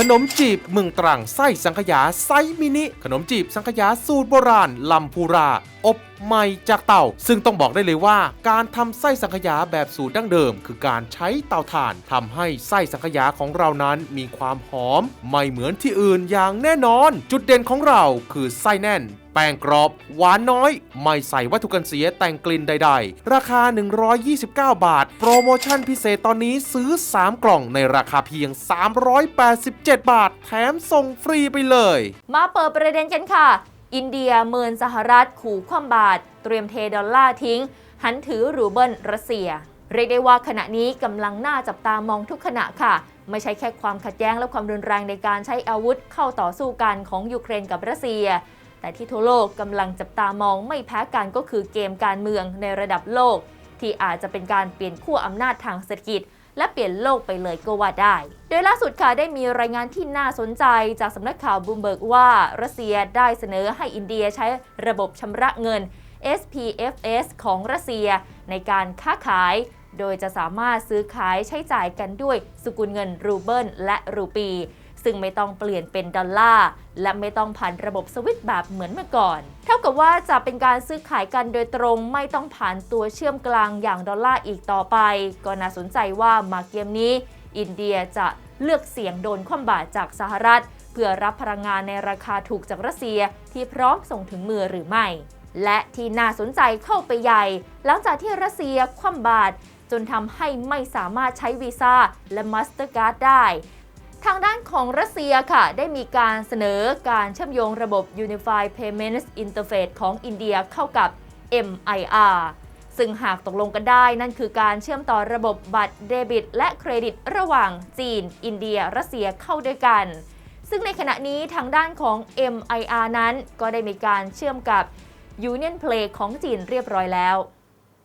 ขนมจีบเมืองตรังไส้สังขยาไซส์มินิ ขนมจีบสังขยาสูตรโบราณลำพูรา อบใหม่จากเตาซึ่งต้องบอกได้เลยว่า การทำไส้สังขยาแบบสูตรดั้งเดิม คือการใช้เตาถ่านทำให้ไส้สังขยาของเรานั้นมีความหอม ไม่เหมือนที่อื่นอย่างแน่นอน จุดเด่นของเราคือไส้แน่นแป้งกรอบ หวานน้อย ไม่ใส่วัตถุกันเสียแต่งกลิ่นใด ๆ ราคา 129 บาท โปรโมชั่นพิเศษตอนนี้ซื้อ 3 กล่องในราคาเพียง 387 บาท แถมส่งฟรีไปเลย มาเปิดประเด็นกันค่ะ อินเดียเมินสหรัฐขู่คว่ำบาตรเตรียมเทดอลลาร์ทิ้ง หันถือรูเบิลรัสเซีย เรียกได้ว่าขณะนี้กำลังน่าจับตามองทุกขณะค่ะไม่ใช่แค่ความขัดแย้งและความรุนแรงในการใช้อาวุธเข้าต่อสู้กันของยูเครนกับรัสเซีย แต่ที่ทั่วโลกกำลังจับตามองไม่แพ้กันก็คือเกมการเมืองในระดับโลก ที่อาจจะเป็นการเปลี่ยนขั้วอำนาจทางเศรษฐกิจ และเปลี่ยนโลกไปเลยก็ว่าได้ โดยล่าสุดค่ะได้มีรายงานที่น่าสนใจจากสำนักข่าวบูมเบิร์กว่ารัสเซียได้เสนอให้อินเดียใช้ระบบชำระเงิน SPFS ของรัสเซีย ในการค้าขาย โดยจะสามารถซื้อขายใช้จ่ายกันด้วยสกุลเงินรูเบิลและรูปี ซึ่งไม่ต้องเปลี่ยนเป็นดอลลาร์และไม่ต้องผ่านระบบสวิตแบบเหมือนเมื่อก่อน เท่ากับว่าจะเป็นการซื้อขายกันโดยตรงไม่ต้องผ่านตัวเชื่อมกลางอย่างดอลลาร์อีกต่อไป ก็น่าสนใจว่ามาเกมนี้ อินเดียจะเลือกเสี่ยงโดนคว่ำบาตรจากสหรัฐ เพื่อรับพลังงานในราคาถูกจากรัสเซียที่พร้อมส่งถึงมือหรือไม่ และที่น่าสนใจเข้าไปใหญ่ หลังจากที่รัสเซียคว่ำบาตรจนทำให้ไม่สามารถใช้วีซ่าและมาสเตอร์การ์ดได้ ทางด้านของรัสเซียค่ะ ได้มีการเสนอการเชื่อมโยงระบบ Unified Payments Interface ของอินเดียเข้ากับ MIR ซึ่งหากตกลงกันได้นั่นคือการเชื่อมต่อระบบบัตรเดบิต และเครดิตระหว่างจีน อินเดีย รัสเซียเข้าด้วยกัน ซึ่งในขณะนี้ทางด้านของ MIR นั้นก็ได้มีการเชื่อมกับ Union Play ของจีนเรียบร้อยแล้ว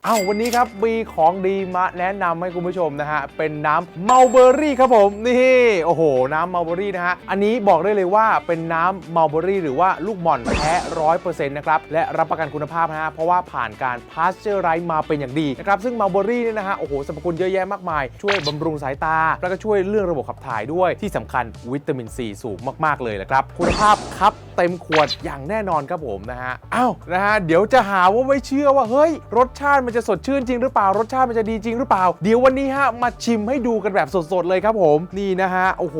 เอ้าวันนี้ครับมีของดีมาแนะนำให้คุณผู้ชมนะฮะ เป็นน้ำเมาเบอรี่ครับผมนี่โอ้โห น้ำเมาเบอรี่นะฮะ อันนี้บอกได้เลยว่าเป็นน้ำเมาเบอรี่หรือว่าลูกหม่อนแท้ร้อยเปอร์เซ็นต์นะครับ และรับประกันคุณภาพนะฮะ เพราะว่าผ่านการพาสเจอร์ไรมาเป็นอย่างดีนะครับ ซึ่งเมาเบอรี่เนี่ยนะฮะ โอ้โหสรรพคุณเยอะแยะมากมาย ช่วยบำรุงสายตา แล้วก็ช่วยเรื่องระบบขับถ่ายด้วยที่สำคัญวิตามินซีสูงมากๆเลยนะครับคุณภาพครับเต็มขวดอย่างแน่นอนครับผมนะฮะอ้าวนะฮะเดี๋ยวจะหาว่าไม่เชื่อว่าเฮ้ยรสชาติมันจะสดชื่นจริงหรือเปล่ารสชาติมันจะดีจริงหรือเปล่า เดี๋ยววันนี้ฮะมาชิมให้ดูกันแบบสดๆเลยครับผมนี่นะฮะโอ้โห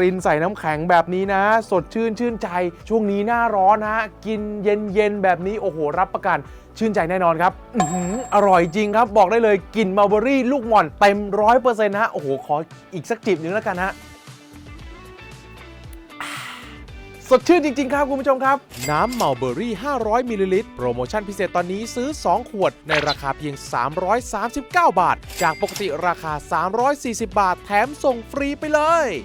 รินใส่น้ำแข็งแบบนี้นะ สดชื่นชื่นใจ ช่วงนี้หน้าร้อนฮะกินเย็นๆแบบนี้โอ้โห รับประกันชื่นใจแน่นอนครับอร่อยจริงครับ บอกได้เลยกลิ่นมัลเบอรี่ลูกหม่อนเต็มร้อยเปอร์เซ็นต์ฮะโอ้โหขออีกสักจิบหนึงแล้วกันฮะ สดชื่นจริง ๆ ครับ คุณผู้ชมครับ น้ำเมาเบอรี่ 500 มิลลิลิตรโปรโมชั่นพิเศษตอนนี้ซื้อ 2 ขวด ในราคาเพียง 339 บาท จากปกติราคา 340 บาท แถมส่งฟรีไปเลย